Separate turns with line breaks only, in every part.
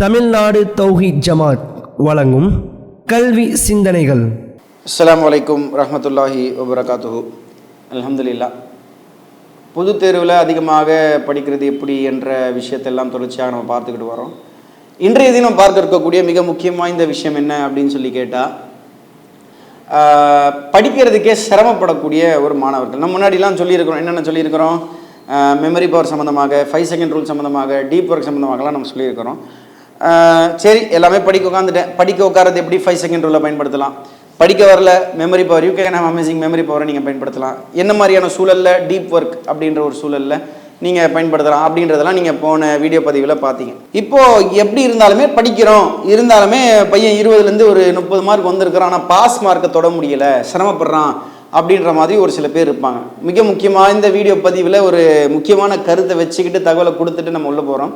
தமிழ்நாடு தௌஹித் ஜமாத் வழங்கும் கல்வி சிந்தனைகள்.
அஸ்லாம் அலைக்கும் ரஹமத்துல்லாஹி வபரகாத்து அல்ஹம்துலில்லா. பொது தேர்வில் அதிகமாக படிக்கிறது எப்படி என்ற விஷயத்தெல்லாம் தொடர்ச்சியாக நம்ம பார்த்துக்கிட்டு வரோம். இன்றைய தினம் பார்க்க இருக்கக்கூடிய மிக முக்கியம் வாய்ந்த விஷயம் என்ன அப்படின்னு சொல்லி கேட்டால் படிக்கிறதுக்கே சிரமப்படக்கூடிய ஒரு மாணவர்கள். நம்ம முன்னாடிலாம் சொல்லியிருக்கிறோம். என்னென்ன சொல்லியிருக்கிறோம்? மெமரி பவர் சம்மந்தமாக ஃபைவ் செகண்ட் ரூல் சம்மந்தமாக டீப் ஒர்க் சம்மந்தமாகலாம் நம்ம சொல்லியிருக்கிறோம். சரி எல்லாமே படிக்க உட்காந்துட்டேன் படிக்க உட்காரது எப்படி? ஃபைவ் செகண்ட் ரூலில் பயன்படுத்தலாம். படிக்க வரல memory power you can amazing memory பவரை நீங்கள் பயன்படுத்தலாம். என்ன மாதிரியான சூழலில்? டீப் ஒர்க் அப்படின்ற ஒரு சூழலில் நீங்கள் பயன்படுத்தலாம் அப்படின்றதெல்லாம் நீங்கள் போன வீடியோ பதிவில் பார்த்தீங்க. இப்போது எப்படி இருந்தாலுமே படிக்கிறோம். இருந்தாலுமே பையன் இருபதுலேருந்து ஒரு முப்பது மார்க் வந்திருக்கிறான். ஆனால் பாஸ் மார்க்கை தொட முடியலை. சிரமப்படுறான் அப்படின்ற மாதிரி ஒரு சில பேர் இருப்பாங்க. மிக முக்கியமாக இந்த வீடியோ பதிவில் ஒரு முக்கியமான கருத்தை வச்சுக்கிட்டு தகவலை கொடுத்துட்டு நம்ம உள்ளே போகிறோம்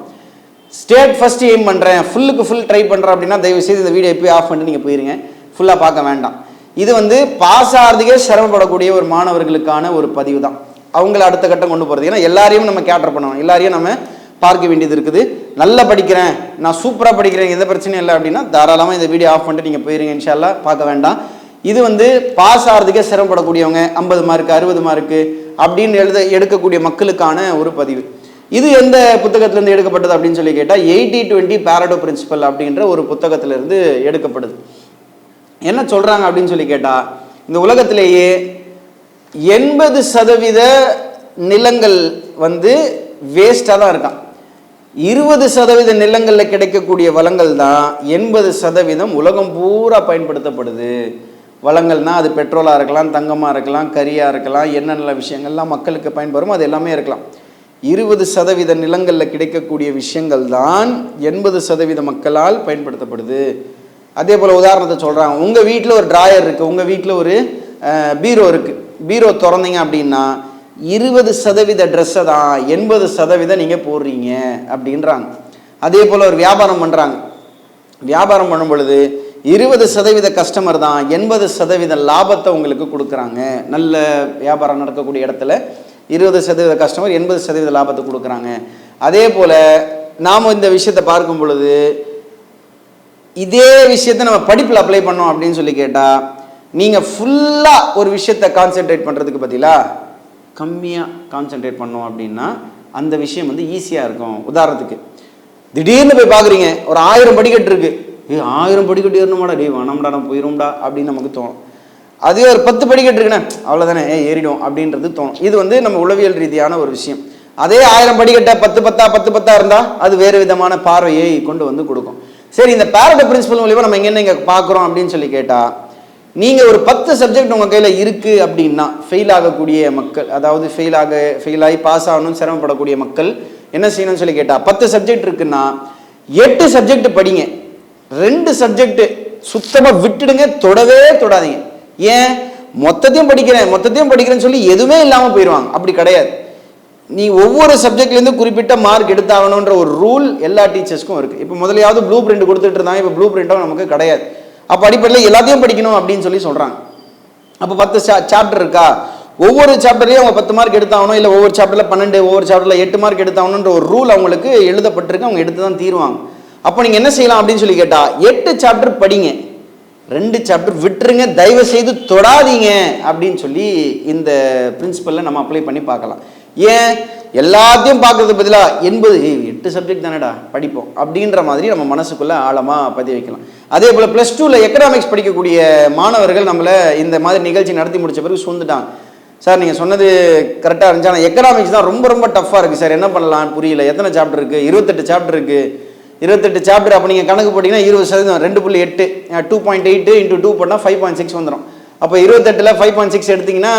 ஸ்டேட் ஃபஸ்ட்டு எய்ம் பண்ணுறேன் ஃபுல்லுக்கு ஃபுல் ட்ரை பண்ணுறேன் அப்படின்னா தயவுசெய்து இந்த வீடியோ எப்போயும் ஆஃப் பண்ணிட்டு நீங்கள் போயிருங்க. ஃபுல்லாக பார்க்க வேண்டாம். இது வந்து பாஸ் ஆகிறதுக்கே சிரமப்படக்கூடிய ஒரு மாணவர்களுக்கான ஒரு பதிவு தான். அவங்கள அடுத்த கட்டம் கொண்டு போகிறது ஏன்னா எல்லாரையும் நம்ம கேட்டர் பண்ணணும். எல்லாரையும் நம்ம பார்க்க வேண்டியது இருக்குது. நல்லா படிக்கிறேன். நான் சூப்பராக படிக்கிறேன். எந்த பிரச்சனையும் இல்லை அப்படின்னா தாராளமாக இந்த வீடியோ ஆஃப் பண்ணிட்டு நீங்கள் போயிருங்க. இன்ஷால்லா பார்க்க வேண்டாம். இது வந்து பாஸ் ஆகிறதுக்கே சிரமப்படக்கூடியவங்க ஐம்பது மார்க்கு அறுபது மார்க்கு அப்படின்னு எழுத எடுக்கக்கூடிய மக்களுக்கான ஒரு பதிவு. இது எந்த புத்தகத்திலேருந்து எடுக்கப்பட்டது அப்படின்னு சொல்லி கேட்டால் எயிட்டி டுவெண்ட்டி பேரடோ பிரின்சிபல் அப்படின்ற ஒரு புத்தகத்திலேருந்து எடுக்கப்படுது. என்ன சொல்கிறாங்க அப்படின்னு சொல்லி கேட்டால் இந்த உலகத்திலேயே எண்பது சதவீத நிலங்கள் வந்து வேஸ்ட்டாக தான் இருக்கான். இருபது சதவீத நிலங்களில் கிடைக்கக்கூடிய வளங்கள் தான் எண்பது சதவீதம் உலகம் பூரா பயன்படுத்தப்படுது. வளங்கள்னா அது பெட்ரோலாக இருக்கலாம் தங்கமாக இருக்கலாம் கரியாக இருக்கலாம் என்னென்ன விஷயங்கள்லாம் மக்களுக்கு பயன்படும் அது எல்லாமே இருக்கலாம். இருபது சதவீத நிலங்களில் கிடைக்கக்கூடிய விஷயங்கள் தான் எண்பது சதவீத மக்களால் பயன்படுத்தப்படுது. அதே போல் உதாரணத்தை சொல்கிறாங்க உங்கள் வீட்டில் ஒரு ட்ராயர் இருக்குது உங்கள் வீட்டில் ஒரு பீரோ இருக்குது பீரோ திறந்தீங்க அப்படின்னா இருபது சதவீத ட்ரெஸ்ஸை தான் எண்பது சதவீதம் நீங்கள் போடுறீங்க அப்படின்றாங்க. அதே போல் ஒரு வியாபாரம் பண்ணுறாங்க வியாபாரம் பண்ணும் பொழுது இருபது சதவீத கஸ்டமர் தான் எண்பது சதவீத லாபத்தை உங்களுக்கு கொடுக்குறாங்க. நல்ல வியாபாரம் நடக்கக்கூடிய இடத்துல இருபது சதவீத கஸ்டமர் எண்பது சதவீத லாபத்தை கொடுக்குறாங்க. அதே போல் நாம் இந்த விஷயத்தை பார்க்கும் பொழுது இதே விஷயத்தை நம்ம படிப்பில் அப்ளை பண்ணோம் அப்படின்னு சொல்லி கேட்டால் நீங்கள் ஃபுல்லாக ஒரு விஷயத்தை கான்சென்ட்ரேட் பண்ணுறதுக்கு பார்த்தீங்களா கம்மியாக கான்சென்ட்ரேட் பண்ணோம் அப்படின்னா அந்த விஷயம் வந்து ஈஸியாக இருக்கும். உதாரணத்துக்கு திடீர்னு போய் பார்க்குறீங்க ஒரு ஆயிரம் படிக்கட்டு இருக்குது ஏ ஆயிரம் படிக்கட்டு ஏறணுமாடா? டே வேணாம்டா நம்ம போயிரும்டா அப்படின்னு நமக்கு தோணும். அதே ஒரு பத்து படிக்கட்டு இருக்குண்ணே அவ்வளோதானே ஏ ஏறிடும் அப்படின்றது தோணும். இது வந்து நம்ம உளவியல் ரீதியான ஒரு விஷயம். அதே ஆயிரம் படிக்கட்டை பத்து பத்தா பத்து பத்தா இருந்தால் அது வேறு விதமான பார்வையை கொண்டு வந்து கொடுக்கும். சரி இந்த பேரட பிரின்சிபல் மூலியமாக நம்ம எங்கே இங்கே பார்க்குறோம் அப்படின்னு சொல்லி கேட்டால் நீங்கள் ஒரு பத்து சப்ஜெக்ட் உங்கள் கையில் இருக்குது அப்படின்னா ஃபெயில் ஆகக்கூடிய மக்கள் அதாவது ஃபெயில் ஆக ஃபெயில் ஆகி பாஸ் ஆகணும்னு சிரமப்படக்கூடிய மக்கள் என்ன செய்யணும்னு சொல்லி கேட்டால் பத்து சப்ஜெக்ட் இருக்குன்னா எட்டு சப்ஜெக்ட் படிங்க. ரெண்டு சப்ஜெக்ட் சுத்தமாக விட்டுடுங்க தொடவே தொடாதீங்க. ஏன்? மொத்தத்தையும் படிக்கிறேன் மொத்தத்தையும் படிக்கிறேன்னு சொல்லி எதுவுமே இல்லாமல் போயிடுவாங்க அப்படி கிடையாது. நீ ஒவ்வொரு சப்ஜெக்ட்லேருந்து குறிப்பிட்ட மார்க் எடுத்தாகணுன்ற ஒரு ரூல் எல்லா டீச்சர்ஸ்க்கும் இருக்குது இப்போ முதலையாவது ப்ளூ பிரிண்ட் கொடுத்துட்டு இருந்தாங்க இப்போ ப்ளூ பிரிண்ட்டும் நமக்கு கிடையாது. அப்போ அடிப்படையில் எல்லாத்தையும் படிக்கணும் அப்படின்னு சொல்லி சொல்கிறாங்க அப்போ பத்து சாப்டர் இருக்கா? ஒவ்வொரு சாப்டர்லையும் அவங்க பத்து மார்க் எடுத்தாகணும் இல்லை ஒவ்வொரு சாப்டரில் பன்னெண்டு ஒவ்வொரு சாப்டரில் எட்டு மார்க் எடுத்தாகணுன்ற ஒரு ரூல் அவங்களுக்கு எழுதப்பட்டிருக்கு அவங்க எடுத்து தான் தீருவாங்க. அப்போ நீங்கள் என்ன செய்யலாம் அப்படின்னு சொல்லி கேட்டால் எட்டு சாப்டர் படிங்க. ரெண்டு சாப்டர் விட்டுருங்க தயவு செய்து தொடாதீங்க அப்படின்னு சொல்லி இந்த பிரின்சிபலில் நம்ம அப்ளை பண்ணி பார்க்கலாம். ஏன்? எல்லாத்தையும் பார்க்கறது பதிலாக எண்பது எட்டு சப்ஜெக்ட் தானடா படிப்போம் அப்படின்ற மாதிரி நம்ம மனசுக்குள்ளே ஆழமாக பதிய வைக்கலாம். அதே போல் ப்ளஸ் டூவில் எக்கனாமிக்ஸ் படிக்கக்கூடிய மாணவர்கள் நம்மளை இந்த மாதிரி நிகழ்ச்சி நடத்தி முடிச்ச பிறகு சூழ்ந்துட்டாங்க. சார் நீங்கள் சொன்னது கரெக்டாக இருந்துச்சு. ஆனால் எக்கனாமிக்ஸ் தான் ரொம்ப ரொம்ப டஃப்பாக இருக்குது சார் என்ன பண்ணலாம்? புரியல. எத்தனை சாப்டர் இருக்குது இருபத்தெட்டு சாப்டர் இருக்குது இருபத்தெட்டு சாப்டர் அப்போ நீங்கள் கணக்கு போட்டிங்கன்னா இருபது சதவீதம் ரெண்டு புள்ளி எட்டு two point eight into two பண்ணால் ஃபைவ் பாயிண்ட் சிக்ஸ் வந்துடும் அப்போ இருபத்தெட்டில் ஃபைவ் பாயிண்ட் சிக்ஸ் எடுத்திங்கன்னா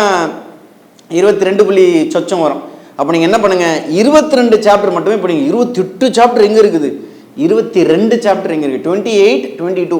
இருபத்தி ரெண்டு புள்ளி சொச்சம் வரும். அப்போ நீங்கள் என்ன பண்ணுங்கள் இருபத்தி ரெண்டு சாப்டர் மட்டுமே படிங்க. நீங்கள் இருபத்தெட்டு சாப்டர் எங்கே இருக்குது? இருபத்தி ரெண்டு சாப்டர் எங்கே இருக்குது twenty eight twenty two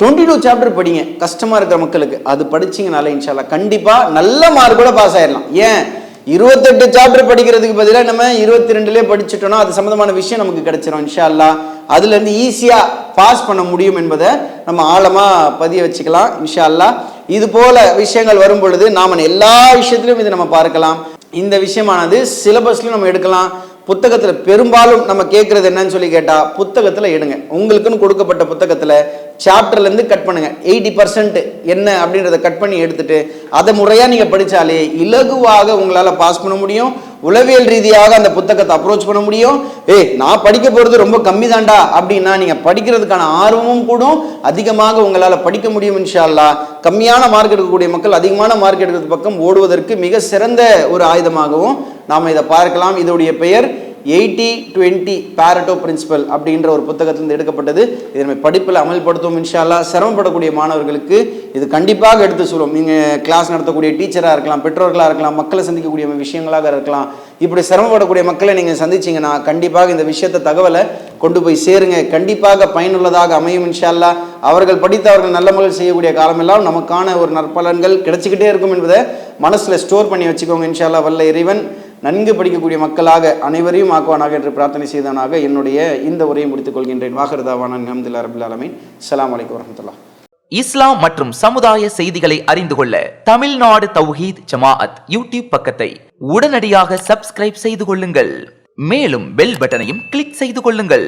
twenty two chapter படிங்க. கஷ்டமாக இருக்கிற மக்களுக்கு. அது படிச்சிங்கனால இன்ஷால்லா கண்டிப்பாக நல்ல மார்க்கோட பாஸ் ஆயிடலாம். ஏன்? இருபத்தெட்டு சாப்டர் படிக்கிறதுக்கு பதிலாக நம்ம இருபத்தி ரெண்டுலேயே படிச்சுட்டோம்னா அது சம்மந்தமான விஷயம் நமக்கு கிடைச்சிரும் இன்ஷா அல்லா அதுலேருந்து ஈஸியாக பாஸ் பண்ண முடியும் என்பதை நம்ம ஆழமாக பதிய வச்சுக்கலாம் இன்ஷா அல்லா இது போல விஷயங்கள் வரும் பொழுது நாம் எல்லா விஷயத்திலும் இதை நம்ம பார்க்கலாம். இந்த விஷயமானது சிலபஸ்லையும் நம்ம எடுக்கலாம். புத்தகத்தில் பெரும்பாலும் நம்ம கேட்குறது என்னன்னு சொல்லி கேட்டால் புத்தகத்தில் எடுங்க. உங்களுக்குன்னு கொடுக்கப்பட்ட புத்தகத்தில் சாப்டர்லேருந்து கட் பண்ணுங்க. எயிட்டி பர்சன்ட் என்ன அப்படின்றத கட் பண்ணி எடுத்துட்டு அதை முறையாக நீங்கள் படித்தாலே இலகுவாக உங்களால் பாஸ் பண்ண முடியும். உளவியல் ரீதியாக அந்த புத்தகத்தை அப்ரோச் பண்ண முடியும். ஏய் நான் படிக்க போகிறது ரொம்ப கம்மி தாண்டா அப்படின்னா நீங்கள் படிக்கிறதுக்கான ஆர்வமும் கூடும். அதிகமாக உங்களால் படிக்க முடியும் இன்ஷா அல்லாஹ் கம்மியான மார்க் எடுக்கக்கூடிய மக்கள் அதிகமான மார்க் எடுக்கிறது பக்கம் ஓடுவதற்கு மிக சிறந்த ஒரு ஆயுதமாகவும் நாம் இதை பார்க்கலாம். இதோடைய பெயர் எயிட்டி டுவெண்ட்டி பேரட்டோ பிரின்சிபல் அப்படின்ற ஒரு புத்தகத்திலிருந்து எடுக்கப்பட்டது. இதை நம்ம படிப்பில் அமல்படுத்துவோம் இன்ஷால்லா சிரமப்படக்கூடிய மாணவர்களுக்கு இது கண்டிப்பாக எடுத்து சொல்லுவோம் நீங்கள் கிளாஸ் நடத்தக்கூடிய டீச்சராக இருக்கலாம் பெற்றோர்களாக இருக்கலாம் மக்களை சந்திக்கக்கூடிய விஷயங்களாக இருக்கலாம். இப்படி சிரமப்படக்கூடிய மக்களை நீங்கள் சந்திச்சீங்கன்னா கண்டிப்பாக இந்த விஷயத்தை தகவலை கொண்டு போய் சேருங்க. கண்டிப்பாக பயனுள்ளதாக அமையும் இன்ஷால்லா அவர்கள் படித்து அவர்கள் நல்ல முறையில் செய்யக்கூடிய காலமெல்லாம் நமக்கான ஒரு நற்பலன்கள் கிடைச்சிக்கிட்டே இருக்கும் என்பதை மனசில் ஸ்டோர் பண்ணி வச்சுக்கோங்க இன்ஷால்லா வல்ல இறைவன் நன்கு படிக்கக்கூடிய மக்களாக அனைவரையும் ஆக்குவானாக என்று பிரார்த்தனை செய்தவனாக என்னுடைய இந்த உரையை முடித்துக் கொள்கின்றேன். வாகர்தாவான அஹமதுல்லா ரபுல் அலமின் அலாம் வலைக்கம் வரமத்துல்லா
இஸ்லாம் மற்றும் சமுதாய செய்திகளை அறிந்து கொள்ள தமிழ்நாடு தௌஹீத் ஜமாஅத் யூடியூப் பக்கத்தை உடனடியாக சப்ஸ்கிரைப் செய்து கொள்ளுங்கள். மேலும் பெல் பட்டனையும் கிளிக் செய்து கொள்ளுங்கள்.